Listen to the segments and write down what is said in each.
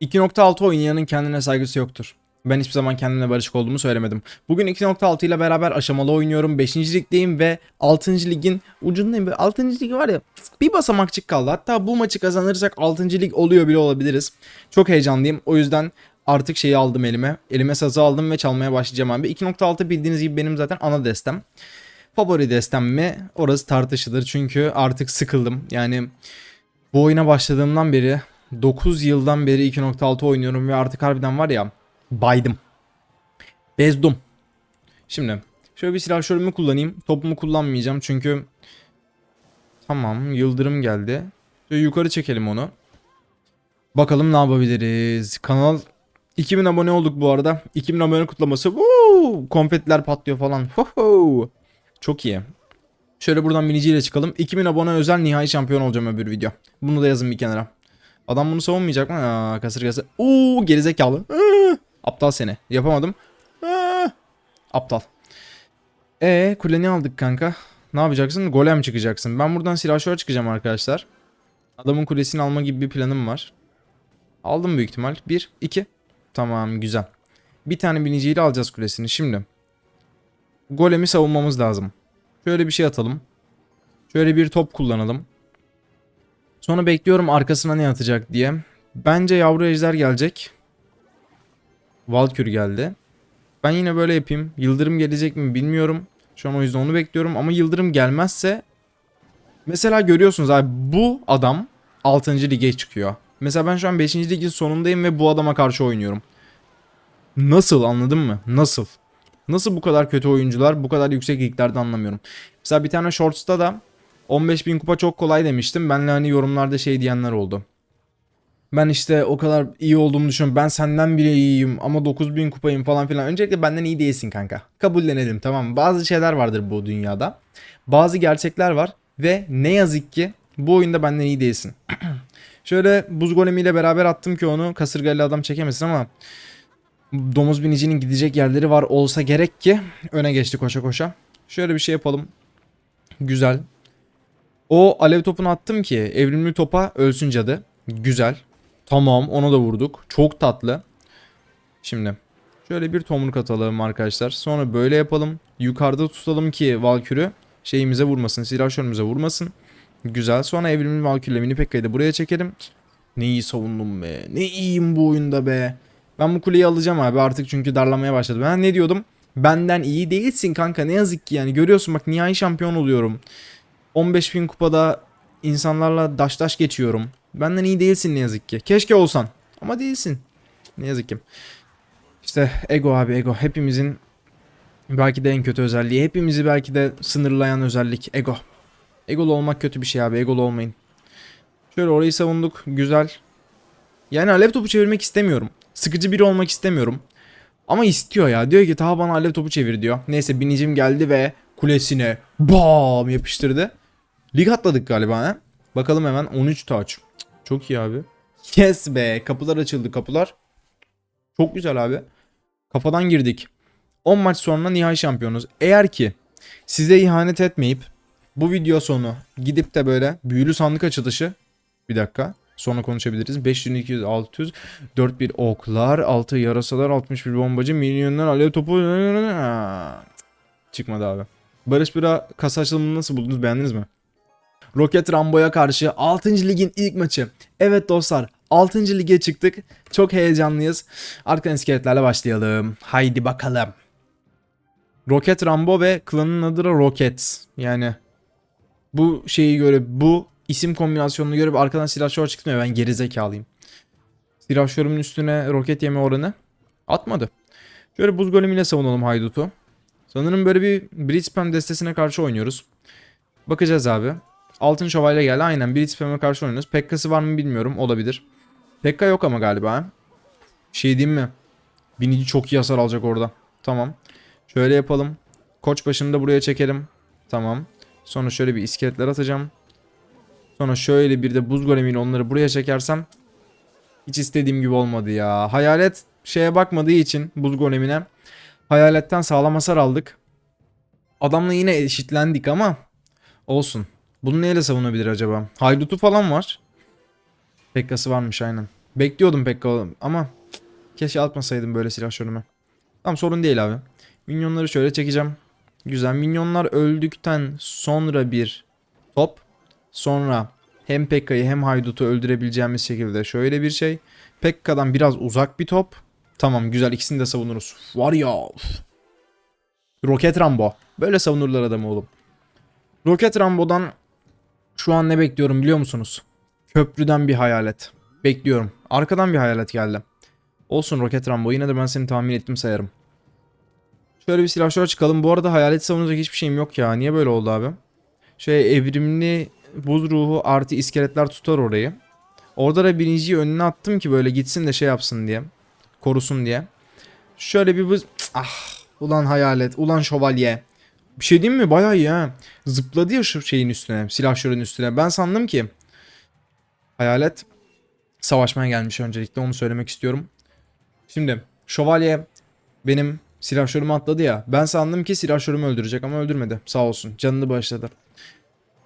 2.6 oynayanın kendine saygısı yoktur. Ben hiçbir zaman kendimle barışık olduğumu söylemedim. Bugün 2.6 ile beraber aşamalı oynuyorum. 5. ligdeyim ve 6. ligin ucundayım. Böyle 6. lig var ya bir basamakçık kaldı. Hatta bu maçı kazanırsak 6. lig oluyor bile olabiliriz. Çok heyecanlıyım. O yüzden artık şeyi aldım elime. Elime sazı aldım ve çalmaya başlayacağım abi. 2.6 bildiğiniz gibi benim zaten ana destem. Favori destem mi? Orası tartışılır çünkü artık sıkıldım. Yani bu oyuna başladığımdan beri 9 yıldan beri 2.6 oynuyorum ve artık harbiden var ya baydım. Bezdum. Şimdi şöyle bir silah şölümü kullanayım. Topumu kullanmayacağım çünkü tamam yıldırım geldi. Şöyle yukarı çekelim onu. Bakalım ne yapabiliriz. Kanal 2000 abone olduk bu arada. 2000 abone kutlaması. Woo! Konfetiler patlıyor falan. Ho Çok iyi. Şöyle buradan biniciyle çıkalım. 2000 abone özel nihai şampiyon olacağım öbür video. Bunu da yazın bir kenara. Adam bunu savunmayacak mı? Aa, kasırgası. Oo gerizekalı. Aptal seni. Yapamadım. Aa, aptal. E kuleni aldık kanka. Ne yapacaksın? Golem çıkacaksın. Ben buradan silahşör çıkacağım arkadaşlar. Adamın kulesini alma gibi bir planım var. Aldım büyük ihtimal. 1, 2. Tamam güzel. Bir tane biniciyle alacağız kulesini. Şimdi. Golemi savunmamız lazım. Şöyle bir şey atalım. Şöyle bir top kullanalım. Sonra bekliyorum arkasına ne atacak diye. Bence yavru ejder gelecek. Valkür geldi. Ben yine böyle yapayım. Yıldırım gelecek mi bilmiyorum. Şu an o yüzden onu bekliyorum. Ama yıldırım gelmezse... Mesela görüyorsunuz abi bu adam 6. lige çıkıyor. Mesela ben şu an 5. ligin sonundayım ve bu adama karşı oynuyorum. Nasıl anladın mı? Nasıl? Nasıl bu kadar kötü oyuncular bu kadar yüksek liglerde anlamıyorum. Mesela bir tane shorts'ta da 15 bin kupa çok kolay demiştim. Benle hani yorumlarda şey diyenler oldu. Ben işte o kadar iyi olduğumu düşünüyorum. Ben senden bile iyiyim ama 9 bin kupayım falan filan. Öncelikle benden iyi değilsin kanka. Kabullenelim tamam? Bazı şeyler vardır bu dünyada. Bazı gerçekler var. Ve ne yazık ki bu oyunda benden iyi değilsin. Şöyle buz golemiyle beraber attım ki onu kasırgayla adam çekemesin ama domuz binicinin gidecek yerleri var olsa gerek ki öne geçti koşa koşa. Şöyle bir şey yapalım. Güzel. O alev topunu attım ki evrimli topa ölsün cadı. Güzel. Tamam onu da vurduk. Çok tatlı. Şimdi şöyle bir tomruk atalım arkadaşlar. Sonra böyle yapalım. Yukarıda tutalım ki Valkür'ü şeyimize vurmasın. Silahşörümüze vurmasın. Güzel. Sonra evrimli Valkür'le mini Pekka'yı da buraya çekelim. Ne iyi savundum be. Ne iyiyim bu oyunda be. Ben bu kuleyi alacağım abi artık çünkü darlamaya başladı. Ben ne diyordum? Benden iyi değilsin kanka ne yazık ki yani. Görüyorsun bak nihai şampiyon oluyorum. 15 bin kupada insanlarla daş daş geçiyorum. Benden iyi değilsin ne yazık ki. Keşke olsan. Ama değilsin. Ne yazık ki. İşte ego abi ego. Hepimizin belki de en kötü özelliği. Hepimizi belki de sınırlayan özellik ego. Egolu olmak kötü bir şey abi. Egolu olmayın. Şöyle orayı savunduk. Güzel. Yani alev topu çevirmek istemiyorum. Sıkıcı biri olmak istemiyorum. Ama istiyor ya. Diyor ki ta bana alev topu çevir diyor. Neyse binicim geldi ve kulesine bam yapıştırdı. Lig atladık galiba ha. Bakalım hemen 13 taç. Çok iyi abi. Yes be. Kapılar açıldı kapılar. Çok güzel abi. Kafadan girdik. 10 maç sonra nihai şampiyonuz. Eğer ki size ihanet etmeyip bu video sonu gidip de böyle büyülü sandık açılışı bir dakika sonra konuşabiliriz. 5200 600 41 oklar 6 yarasalar 61 bombacı milyonlar alev topu çıkmadı abi. Barış Bira kasa açılımını nasıl buldunuz beğendiniz mi? Roket Rambo'ya karşı 6. ligin ilk maçı. Evet dostlar 6. lige çıktık. Çok heyecanlıyız. Arkadan iskeletlerle başlayalım. Haydi bakalım. Roket Rambo ve klanın adı da Rocket. Yani bu şeyi göre bu isim kombinasyonunu bir arkadan silahşör çıkmıyor. Ben gerizekalıyım. Silahşörümün üstüne roket yeme oranı atmadı. Şöyle buz golemiyle savunalım Haydut'u. Sanırım böyle bir Blitzpam destesine karşı oynuyoruz. Bakacağız abi. Altın şövalye geldi. Aynen Blitzpam'e karşı oynuyoruz. Pekka'sı var mı bilmiyorum. Olabilir. Pekka yok ama galiba. Şey diyeyim mi? Binici çok iyi hasar alacak orada. Tamam. Şöyle yapalım. Koç başını da buraya çekelim. Tamam. Sonra şöyle bir iskeletler atacağım. Sonra şöyle bir de buz golemiyle onları buraya çekersem hiç istediğim gibi olmadı ya. Hayalet şeye bakmadığı için buz golemine hayaletten sağlam hasar aldık. Adamla yine eşitlendik ama olsun. Bunu neyle savunabilir acaba? Haydutu falan var. Pekkası varmış aynen. Bekliyordum Pekka ama keşke atmasaydım böyle silahlarımı. Tamam sorun değil abi. Minyonları şöyle çekeceğim. Güzel. Minyonlar öldükten sonra bir top. Sonra hem Pekka'yı hem Haydut'u öldürebileceğimiz şekilde şöyle bir şey. Pekka'dan biraz uzak bir top. Tamam güzel ikisini de savunuruz. Var ya. Roket Rambo. Böyle savunurlar adamı oğlum. Roket Rambo'dan şu an ne bekliyorum biliyor musunuz? Köprüden bir hayalet. Bekliyorum. Arkadan bir hayalet geldi. Olsun Roket Rambo yine de ben seni tahmin ettim sayarım. Şöyle bir silahşör çıkalım. Bu arada hayalet savunacak hiçbir şeyim yok ya. Niye böyle oldu abi? Şey evrimli buz ruhu artı iskeletler tutar orayı. Orada da birinciyi önüne attım ki böyle gitsin de şey yapsın diye. Korusun diye. Şöyle bir buz... Ah ulan hayalet ulan şövalye. Bir şey diyeyim mi? Bayağı iyi ha. Zıpladı ya şu şeyin üstüne. Silahşörün üstüne. Ben sandım ki hayalet savaşmaya gelmiş öncelikle onu söylemek istiyorum. Şimdi şövalye benim silahşörümü atladı ya. Ben sandım ki silahşörümü öldürecek ama öldürmedi. Sağ olsun. Canını bağışladı.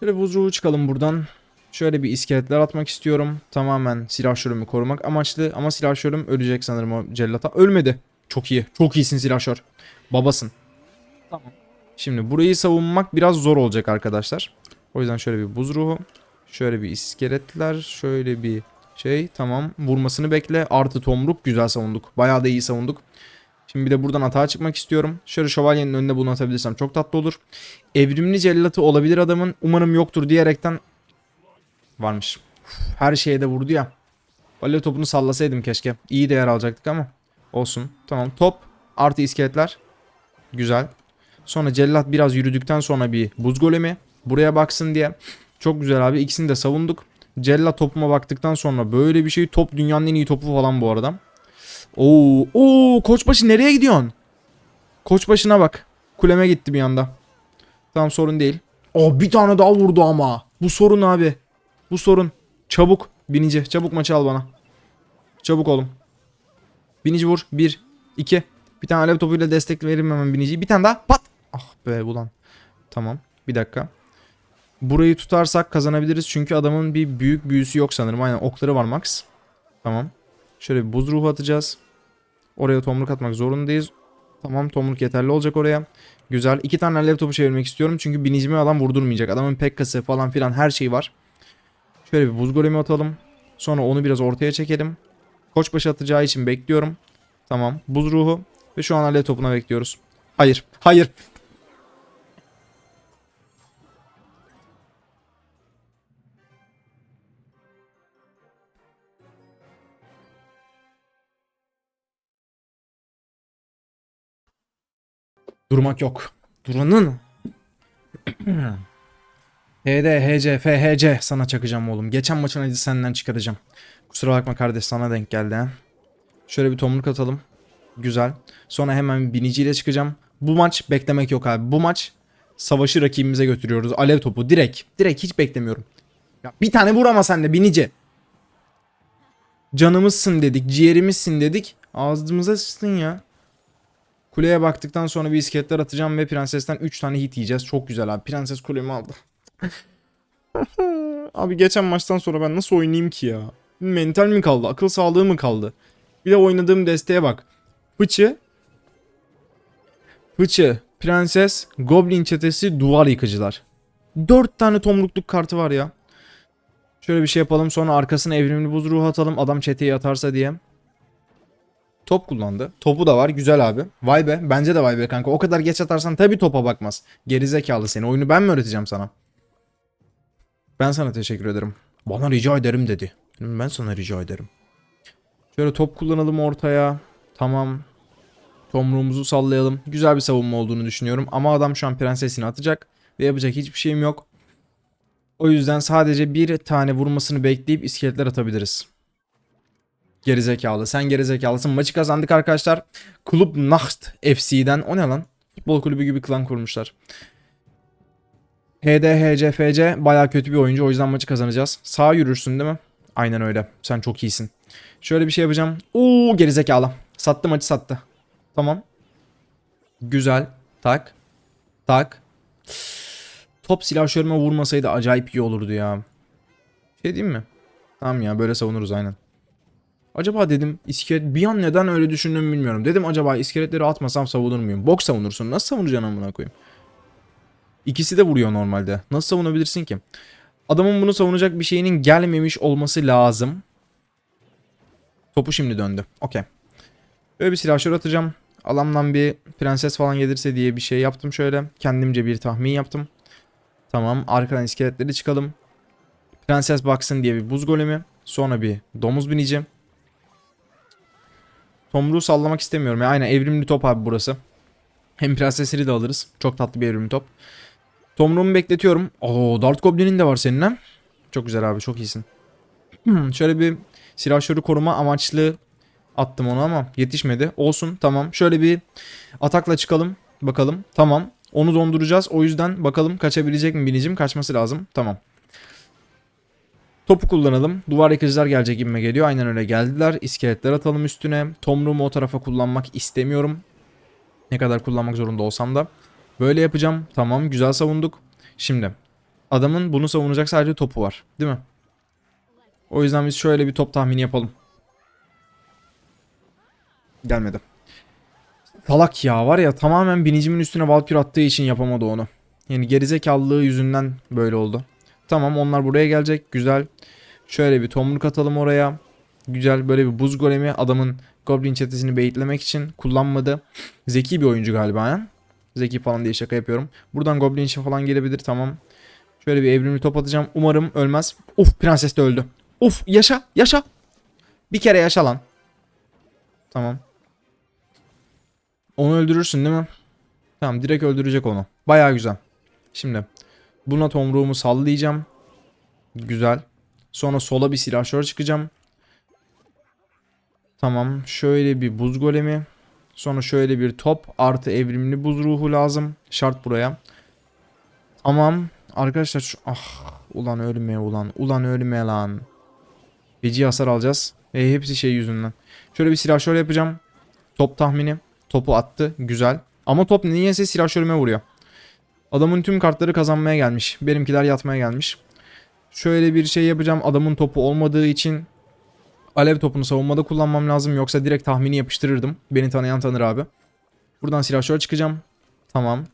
Şöyle buz ruhu çıkalım buradan. Şöyle bir iskeletler atmak istiyorum. Tamamen silahşörümü korumak amaçlı. Ama silahşörüm ölecek sanırım o cellata. Ölmedi. Çok iyi. Çok iyisin silahşör. Babasın. Tamam. Şimdi burayı savunmak biraz zor olacak arkadaşlar. O yüzden şöyle bir buz ruhu. Şöyle bir iskeletler. Şöyle bir şey. Tamam. Vurmasını bekle. Artı tomruk. Güzel savunduk. Bayağı da iyi savunduk. Şimdi bir de buradan atağa çıkmak istiyorum. Şöyle şövalyenin önüne bunu atabilirsem çok tatlı olur. Evrimli cellatı olabilir adamın. Umarım yoktur diyerekten varmış. Her şeye de vurdu ya. Valle topunu sallasaydım keşke. İyi değer alacaktık ama. Olsun. Tamam. Top artı iskeletler. Güzel. Sonra cellat biraz yürüdükten sonra bir buz golemi. Buraya baksın diye. Çok güzel abi. İkisini de savunduk. Cellat topuma baktıktan sonra böyle bir şey. Top dünyanın en iyi topu falan bu arada. Oo, oo koçbaşı nereye gidiyorsun? Koçbaşına bak. Kuleme gitti bir anda. Tamam sorun değil. Oh bir tane daha vurdu ama. Bu sorun abi. Bu sorun. Çabuk. Binici. Çabuk maçı al bana. Çabuk oğlum. Binici vur. Bir. iki. Bir tane alev topuyla destek veririm hemen biniciyi. Bir tane daha. Pat. Ah be ulan. Tamam. Bir dakika. Burayı tutarsak kazanabiliriz. Çünkü adamın bir büyük büyüsü yok sanırım. Aynen okları var max. Tamam. Şöyle bir buz ruhu atacağız. Oraya tomruk atmak zorundayız. Tamam tomruk yeterli olacak oraya. Güzel. İki tane alev topu çevirmek istiyorum. Çünkü binicimi adam vurdurmayacak. Adamın pekkası falan filan her şey var. Şöyle bir buz golemi atalım. Sonra onu biraz ortaya çekelim. Koçbaşı atacağı için bekliyorum. Tamam. Buz ruhu. Ve şu an alev topuna bekliyoruz. Hayır. Hayır. Durmak yok. Duranın. HD, HC, FHC sana çakacağım oğlum. Geçen maçın acı senden çıkaracağım. Kusura bakma kardeş sana denk geldi ha. Şöyle bir tomruk atalım. Güzel. Sonra hemen biniciyle çıkacağım. Bu maç beklemek yok abi. Bu maç savaşı rakibimize götürüyoruz. Alev topu direkt. Direkt hiç beklemiyorum. Ya bir tane vur ama sen de binici. Canımızsın dedik. Ciğerimizsin dedik. Ağzımıza sıçtın ya. Kuleye baktıktan sonra bir iskeletler atacağım ve prensesten 3 tane hit yiyeceğiz. Çok güzel abi. Prenses kulemi aldı. abi geçen maçtan sonra ben nasıl oynayayım ki ya? Mental mi kaldı? Akıl sağlığı mı kaldı? Bir de oynadığım desteğe bak. Fıçı. Fıçı. Prenses. Goblin çetesi. Duvar yıkıcılar. 4 tane tomrukluk kartı var ya. Şöyle bir şey yapalım. Sonra arkasına evrimli buz ruhu atalım. Adam çeteyi atarsa diye. Top kullandı. Topu da var. Güzel abi. Vay be. Bence de vay be kanka. O kadar geç atarsan tabii topa bakmaz. Gerizekalı seni. Oyunu ben mi öğreteceğim sana? Ben sana teşekkür ederim. Bana rica ederim dedi. Ben sana rica ederim. Şöyle top kullanalım ortaya. Tamam. Tomruğumuzu sallayalım. Güzel bir savunma olduğunu düşünüyorum. Ama adam şu an prensesini atacak. Ve yapacak hiçbir şeyim yok. O yüzden sadece bir tane vurmasını bekleyip iskeletler atabiliriz. Gerizekalı. Sen gerizekalısın. Maçı kazandık arkadaşlar. Kulüp Nacht FC'den. O ne lan? Futbol kulübü gibi klan kurmuşlar. HD, HC, FC baya kötü bir oyuncu. O yüzden maçı kazanacağız. Sağ yürürsün değil mi? Aynen öyle. Sen çok iyisin. Şöyle bir şey yapacağım. Oo gerizekalı. Sattı maçı sattı. Tamam. Güzel. Tak. Tak. Top silahşörüme vurmasaydı acayip iyi olurdu ya. Şey diyeyim mi? Tamam ya böyle savunuruz aynen. Acaba dedim iskelet bir an neden öyle düşündüm bilmiyorum. Dedim acaba iskeletleri atmasam savunur muyum? Bok savunursun. Nasıl savunacaksın amına koyayım? İkisi de vuruyor normalde. Nasıl savunabilirsin ki? Adamın bunu savunacak bir şeyinin gelmemiş olması lazım. Topu şimdi döndü. Okey. Böyle bir silahşör atacağım. Alamdan bir prenses falan gelirse diye bir şey yaptım şöyle. Kendimce bir tahmin yaptım. Tamam arkadan iskeletleri çıkalım. Prenses baksın diye bir buz golemi. Sonra bir domuz binici. Tomruğu sallamak istemiyorum. Ya aynen evrimli top abi burası. Hem prensesleri de alırız. Çok tatlı bir evrimli top. Tomruğumu bekletiyorum. Oo Dart Goblin'in de var senin ha. Çok güzel abi çok iyisin. Şöyle bir silahşörü koruma amaçlı attım onu ama yetişmedi. Olsun tamam. Şöyle bir atakla çıkalım. Bakalım. Tamam. Onu donduracağız. O yüzden bakalım kaçabilecek mi binicim? Kaçması lazım. Tamam. Topu kullanalım. Duvar yıkıcılar gelecek gibime geliyor. Aynen öyle geldiler. İskeletler atalım üstüne. Tomruğumu o tarafa kullanmak istemiyorum. Ne kadar kullanmak zorunda olsam da. Böyle yapacağım. Tamam güzel savunduk. Şimdi adamın bunu savunacak sadece topu var. Değil mi? O yüzden biz şöyle bir top tahmini yapalım. Gelmedi. Salak ya var ya tamamen binicimin üstüne Valkyr attığı için yapamadı onu. Yani gerizekalılığı yüzünden böyle oldu. Tamam onlar buraya gelecek. Güzel. Şöyle bir tomruk atalım oraya. Güzel böyle bir buz golemi adamın Goblin çetesini baitlemek için kullanmadı. Zeki bir oyuncu galiba ha. Zeki falan diye şaka yapıyorum. Buradan Goblin işi falan gelebilir tamam. Şöyle bir evrimli top atacağım. Umarım ölmez. Uf prenses de öldü. Uf yaşa yaşa. Bir kere yaşa lan. Tamam. Onu öldürürsün değil mi? Tamam direkt öldürecek onu. Baya güzel. Şimdi buna tomruğumu sallayacağım. Güzel. Sonra sola bir silahşör çıkacağım. Tamam. Şöyle bir buz golemi. Sonra şöyle bir top. Artı evrimli buz ruhu lazım. Şart buraya. Tamam. Arkadaşlar şu... Ah. Ulan ölme ulan. Ulan ölme lan. Feci hasar alacağız. E, hepsi şey yüzünden. Şöyle bir silahşör yapacağım. Top tahmini. Topu attı. Güzel. Ama top niyeyse silahşörüme vuruyor. Adamın tüm kartları kazanmaya gelmiş. Benimkiler yatmaya gelmiş. Şöyle bir şey yapacağım. Adamın topu olmadığı için alev topunu savunmada kullanmam lazım. Yoksa direkt tahmini yapıştırırdım. Beni tanıyan tanır abi. Buradan silahşör çıkacağım. Tamam.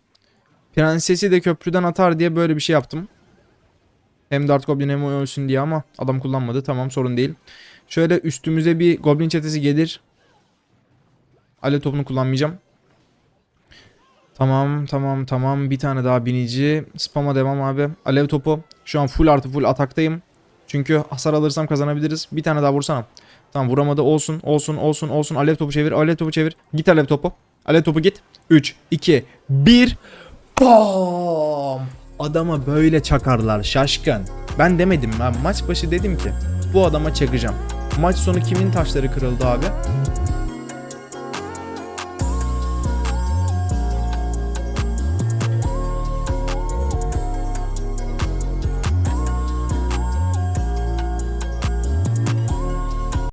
Prensesi de köprüden atar diye böyle bir şey yaptım. Hem Dart Goblin hem ölsün diye ama adam kullanmadı. Tamam sorun değil. Şöyle üstümüze bir Goblin çetesi gelir. Alev topunu kullanmayacağım. Tamam tamam tamam bir tane daha binici. Spam'a devam abi. Alev topu. Şu an full artı full ataktayım. Çünkü hasar alırsam kazanabiliriz. Bir tane daha vursana. Tamam vuramadı olsun olsun olsun olsun. Alev topu çevir alev topu çevir. Git alev topu. Alev topu git. 3, 2, 1. Bam! Adama böyle çakarlar şaşkın. Ben demedim ben maç başı dedim ki bu adama çakacağım. Maç sonu kimin taşları kırıldı abi?